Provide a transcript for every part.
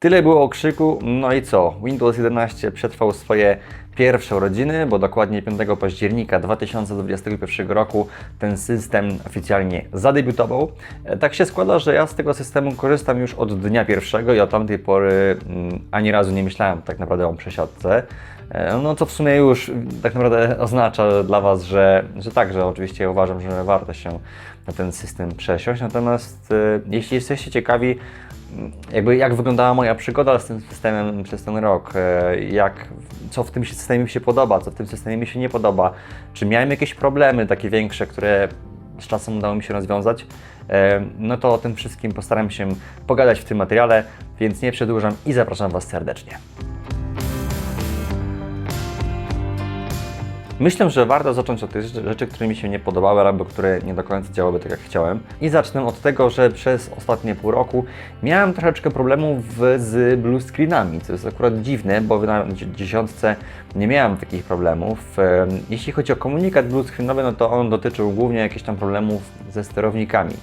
Tyle było o krzyku, no i co? Windows 11 przetrwał swoje pierwsze urodziny, bo dokładnie 5 października 2021 roku ten system oficjalnie zadebiutował. E, Tak się składa, że ja z tego systemu korzystam już od dnia pierwszego i od tamtej pory mm, ani razu nie myślałem tak naprawdę o przesiadce. E, No co w sumie już tak naprawdę oznacza dla Was, że, że tak, że oczywiście uważam, że warto się na ten system przesiąść. Natomiast e, jeśli jesteście ciekawi, jakby jak wyglądała moja przygoda z tym systemem przez ten rok, e, jak, co w tym systemie mi się podoba, co w tym systemie mi się nie podoba, czy miałem jakieś problemy takie większe, które z czasem udało mi się rozwiązać, e, no to o tym wszystkim postaram się pogadać w tym materiale, więc nie przedłużam i zapraszam Was serdecznie. Myślę, że warto zacząć od tych rzeczy, które mi się nie podobały albo które nie do końca działały tak jak chciałem. I zacznę od tego, że przez ostatnie pół roku miałem troszeczkę problemów z blue screenami, co jest akurat dziwne, bo na dzie- dziesiątce nie miałem takich problemów. Em, Jeśli chodzi o komunikat blue screenowy, no to on dotyczył głównie jakichś tam problemów ze sterownikami.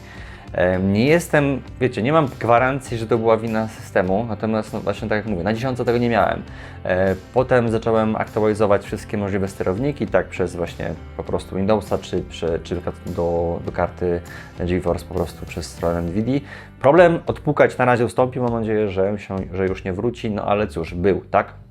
Nie jestem, wiecie, nie mam gwarancji, że to była wina systemu, natomiast no właśnie tak jak mówię, na dziesiątce tego nie miałem. E, Potem zacząłem aktualizować wszystkie możliwe sterowniki, tak przez właśnie po prostu Windowsa, czy, czy, czy do, do karty GeForce po prostu przez stronę NVIDIA. Problem odpukać na razie ustąpił, mam nadzieję, że, się, że już nie wróci, no ale cóż, był, tak?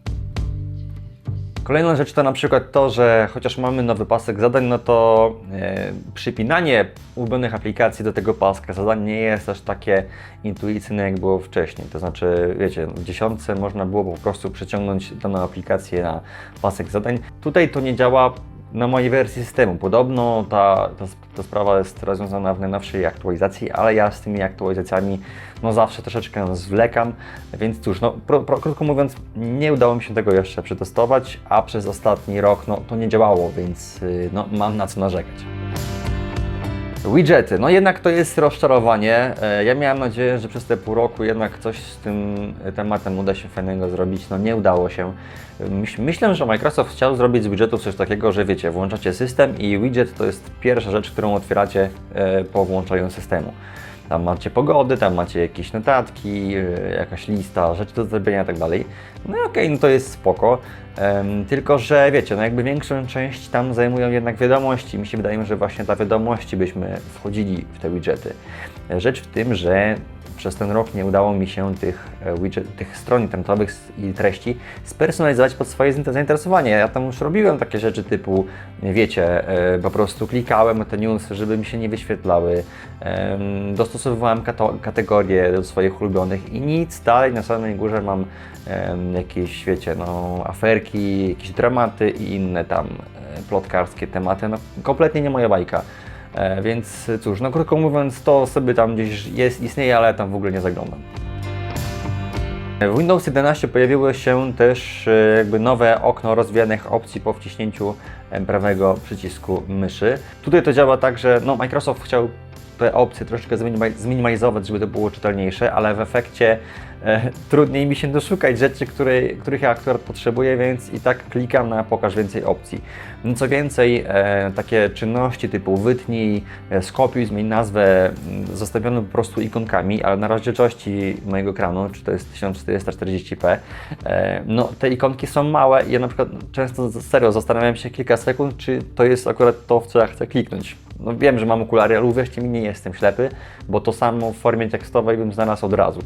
Kolejna rzecz to na przykład to, że chociaż mamy nowy pasek zadań, no to e, przypinanie ulubionych aplikacji do tego paska zadań nie jest aż takie intuicyjne, jak było wcześniej. To znaczy, wiecie, w dziesiątce można było po prostu przeciągnąć daną aplikację na pasek zadań. Tutaj to nie działa na mojej wersji systemu. Podobno ta, ta, ta sprawa jest rozwiązana w najnowszej aktualizacji, ale ja z tymi aktualizacjami no zawsze troszeczkę zwlekam, więc cóż, no, pro, pro, krótko mówiąc, nie udało mi się tego jeszcze przetestować, a przez ostatni rok no, to nie działało, więc y, no, mam na co narzekać. Widgety, no jednak to jest rozczarowanie. E, Ja miałem nadzieję, że przez te pół roku jednak coś z tym tematem uda się fajnego zrobić. No nie udało się. Myśl, myślę, że Microsoft chciał zrobić z widgetów coś takiego, że wiecie, włączacie system i widget to jest pierwsza rzecz, którą otwieracie e, po włączeniu systemu. Tam macie pogody, tam macie jakieś notatki, e, jakaś lista rzeczy do zrobienia i tak dalej. No i okej, no to jest spoko. Em, tylko, że wiecie, no jakby większą część tam zajmują jednak wiadomości. Mi się wydaje, że właśnie dla wiadomości byśmy wchodzili w te widgety. Rzecz w tym, że przez ten rok nie udało mi się tych, e, widget, tych stron internetowych i treści spersonalizować pod swoje zainter- zainteresowanie. Ja tam już robiłem takie rzeczy typu, wiecie, e, po prostu klikałem te newsy, żeby mi się nie wyświetlały, em, dostosowywałem kategorie do swoich ulubionych i nic dalej na samej górze mam jakieś, wiecie, no, aferki, jakieś dramaty i inne tam e, plotkarskie tematy. No, kompletnie nie moja bajka. E, więc cóż, no krótko mówiąc, to sobie tam gdzieś jest, istnieje, ale tam w ogóle nie zaglądam. W Windows 11 pojawiło się też e, jakby nowe okno rozwijanych opcji po wciśnięciu e, prawego przycisku myszy. Tutaj to działa tak, że no, Microsoft chciał te opcje troszeczkę zminima- zminimalizować, żeby to było czytelniejsze, ale w efekcie e, trudniej mi się doszukać rzeczy, które, których ja akurat potrzebuję, więc i tak klikam na pokaż więcej opcji. No, co więcej, e, takie czynności typu wytnij, e, skopiuj, zmień nazwę, m, zostawiono po prostu ikonkami, ale na rozdzielczości mojego ekranu, czy to jest 1440p, e, no te ikonki są małe i ja na przykład często serio zastanawiam się kilka sekund, czy to jest akurat to, w co ja chcę kliknąć. No wiem, że mam okulary, ale uwierzcie mi, nie jestem ślepy, bo to samo w formie tekstowej bym znalazł od razu.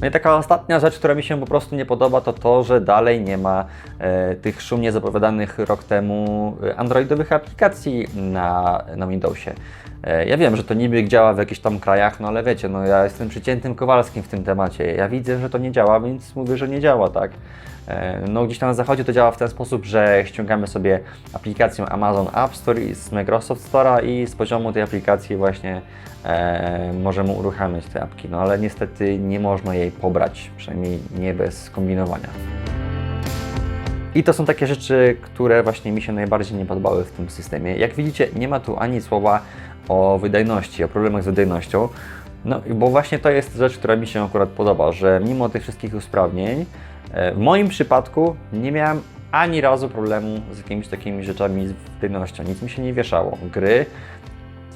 No i taka ostatnia rzecz, która mi się po prostu nie podoba, to to, że dalej nie ma e, tych szumnie zapowiadanych rok temu e, androidowych aplikacji na, na Windowsie. E, ja wiem, że to niby działa w jakichś tam krajach, no ale wiecie, no ja jestem przyciętym Kowalskim w tym temacie. Ja widzę, że to nie działa, więc mówię, że nie działa, tak? E, No gdzieś tam na zachodzie to działa w ten sposób, że ściągamy sobie aplikację Amazon App Store i z Microsoft Store'a i z poziomu tej aplikacji właśnie e, możemy uruchamiać te apki, no ale niestety nie można jej pobrać, przynajmniej nie bez kombinowania. I to są takie rzeczy, które właśnie mi się najbardziej nie podobały w tym systemie. Jak widzicie, nie ma tu ani słowa o wydajności, o problemach z wydajnością. No, bo właśnie to jest rzecz, która mi się akurat podoba, że mimo tych wszystkich usprawnień, w moim przypadku nie miałem ani razu problemu z jakimiś takimi rzeczami z wydajnością. Nic mi się nie wieszało. Gry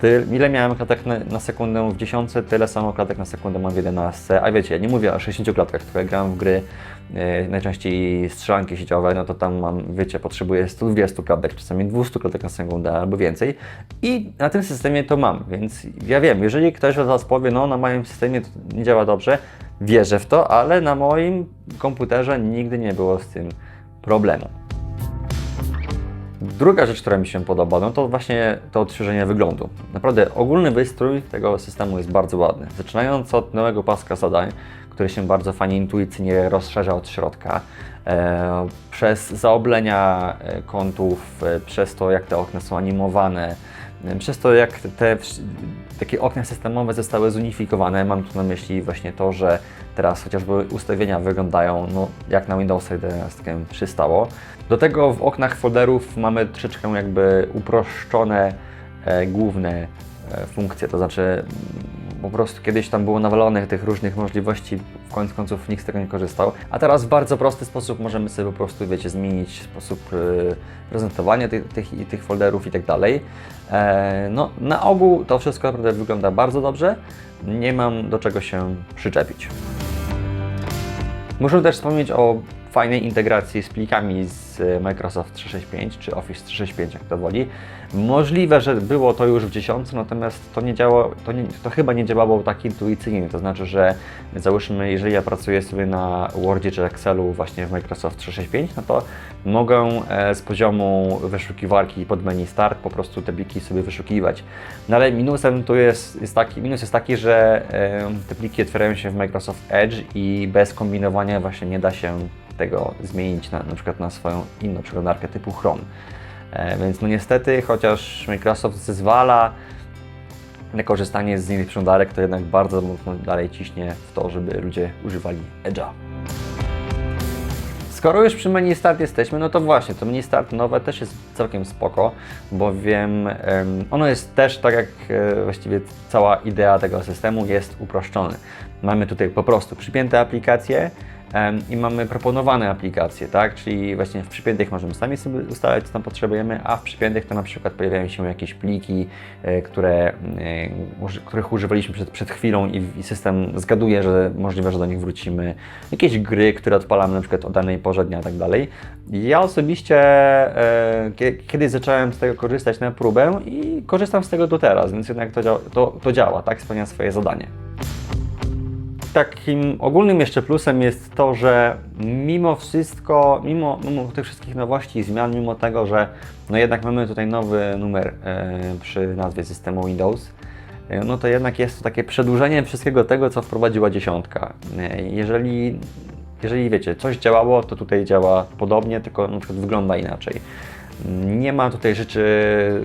Ty, ile miałem klatek na, na sekundę w 10, tyle samo klatek na sekundę mam w 11. A wiecie, ja nie mówię o 60 klatkach, jak gram w gry, e, najczęściej strzelanki sieciowe, no to tam mam, wiecie, potrzebuję 120 klatek, czasami 200 klatek na sekundę albo więcej. I na tym systemie to mam, więc ja wiem, jeżeli ktoś od Was powie, no na moim systemie to nie działa dobrze, wierzę w to, ale na moim komputerze nigdy nie było z tym problemu. Druga rzecz, która mi się podoba, no to właśnie to odświeżenie wyglądu. Naprawdę ogólny wystrój tego systemu jest bardzo ładny. Zaczynając od nowego paska zadań, który się bardzo fajnie intuicyjnie rozszerza od środka, e, przez zaoblenia e, kątów, e, przez to jak te okna są animowane, przez to jak te, takie okna systemowe zostały zunifikowane. Mam tu na myśli właśnie to, że teraz chociażby ustawienia wyglądają no, jak na Windows 11 przystało. Do tego w oknach folderów mamy troszeczkę jakby uproszczone e, główne e, funkcje, to znaczy po prostu kiedyś tam było nawalonych tych różnych możliwości, w końcu końców nikt z tego nie korzystał, a teraz w bardzo prosty sposób możemy sobie po prostu, wiecie, zmienić sposób e, prezentowania tych, tych, tych folderów i tak dalej. E, No, na ogół to wszystko naprawdę wygląda bardzo dobrze, nie mam do czego się przyczepić. Muszę też wspomnieć o fajnej integracji z plikami z e, Microsoft 365 czy Office 365, jak to woli. Możliwe, że było to już w 10, natomiast to nie działało, to, nie, to chyba nie działało tak intuicyjnie. To znaczy, że załóżmy, jeżeli ja pracuję sobie na Wordzie czy Excelu właśnie w Microsoft 365, no to mogę e, z poziomu wyszukiwarki pod menu Start po prostu te pliki sobie wyszukiwać. No ale minusem tu jest, jest taki, minus jest taki, że te pliki otwierają się w Microsoft Edge i bez kombinowania właśnie nie da się tego zmienić na, na przykład na swoją inną przeglądarkę typu Chrome. E, więc no niestety, chociaż Microsoft zezwala na korzystanie z innych przeglądarek, to jednak bardzo mocno dalej ciśnie w to, żeby ludzie używali Edge'a. Skoro już przy menu Start jesteśmy, no to właśnie, to menu Start nowe też jest całkiem spoko, bowiem em, ono jest też, tak jak e, właściwie cała idea tego systemu, jest uproszczony. Mamy tutaj po prostu przypięte aplikacje i mamy proponowane aplikacje, tak? Czyli właśnie w przypiętych możemy sami sobie ustalać, co tam potrzebujemy, a w przypiętych to na przykład pojawiają się jakieś pliki, e, które, e, których używaliśmy przed, przed chwilą i, system zgaduje, że możliwe, że do nich wrócimy. Jakieś gry, które odpalamy na przykład o danej porze dnia i tak dalej. Ja osobiście e, kie- kiedyś zacząłem z tego korzystać na próbę i korzystam z tego do teraz, więc jednak to, to, to działa, tak? Spełnia swoje zadanie. Takim ogólnym jeszcze plusem jest to, że mimo wszystko, mimo, mimo tych wszystkich nowości i zmian, mimo tego, że no jednak mamy tutaj nowy numer e, przy nazwie systemu Windows, e, no to jednak jest to takie przedłużenie wszystkiego tego, co wprowadziła dziesiątka. E, jeżeli, jeżeli wiecie, coś działało, to tutaj działa podobnie, tylko na przykład wygląda inaczej. Nie ma tutaj rzeczy,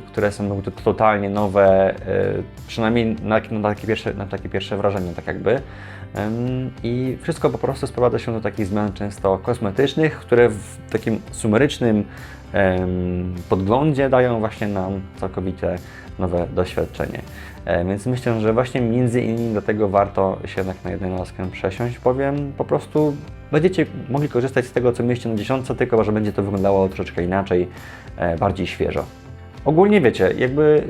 które są totalnie nowe, e, przynajmniej na, na, takie pierwsze, na takie pierwsze wrażenie, tak jakby. I wszystko po prostu sprowadza się do takich zmian często kosmetycznych, które w takim sumerycznym podglądzie dają właśnie nam całkowite nowe doświadczenie. E, Więc myślę, że właśnie między innymi do tego warto się jednak na jedenastkę przesiąść, bowiem po prostu będziecie mogli korzystać z tego, co mieliście na dziesiątce, tylko że będzie to wyglądało troszeczkę inaczej, e, bardziej świeżo. Ogólnie wiecie, jakby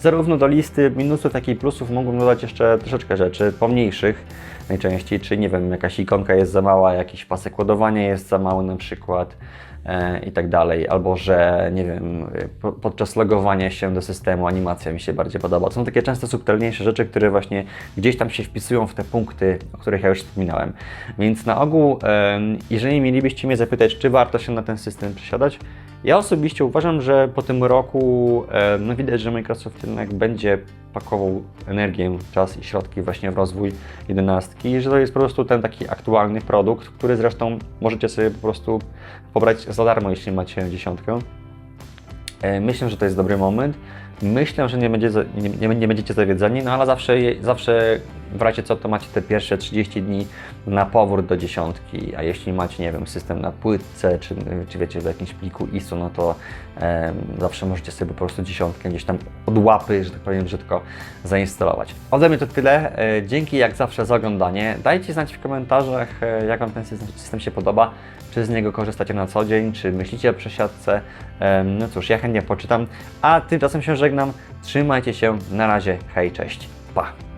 zarówno do listy minusów, jak i plusów mogą dodać jeszcze troszeczkę rzeczy, pomniejszych najczęściej, czy nie wiem, jakaś ikonka jest za mała, jakiś pasek ładowania jest za mały na przykład e, i tak dalej, albo że nie wiem, po, podczas logowania się do systemu animacja mi się bardziej podoba. To są takie często subtelniejsze rzeczy, które właśnie gdzieś tam się wpisują w te punkty, o których ja już wspominałem. Więc na ogół, jeżeli mielibyście mnie zapytać, czy warto się na ten system przesiadać, ja osobiście uważam, że po tym roku e, no widać, że Microsoft jednak będzie pakował energię, czas i środki właśnie w rozwój 11 i że to jest po prostu ten taki aktualny produkt, który zresztą możecie sobie po prostu pobrać za darmo, jeśli macie dziesiątkę. E, Myślę, że to jest dobry moment. Myślę, że nie, będzie, nie, nie, będziecie zawiedzeni, no ale zawsze, zawsze w razie co to macie te pierwsze 30 dni na powrót do dziesiątki, a jeśli macie, nie wiem, system na płytce, czy, czy wiecie, w jakimś pliku ISO, no to em, zawsze możecie sobie po prostu dziesiątkę gdzieś tam od łapy, że tak powiem brzydko, zainstalować. Ode mnie to tyle. E, Dzięki jak zawsze za oglądanie. Dajcie znać w komentarzach, e, jak Wam ten system, system się podoba, czy z niego korzystacie na co dzień, czy myślicie o przesiadce. Em, No cóż, ja chętnie poczytam. A tymczasem się. Żegnam. Trzymajcie się. Na razie. Hej, cześć. Pa.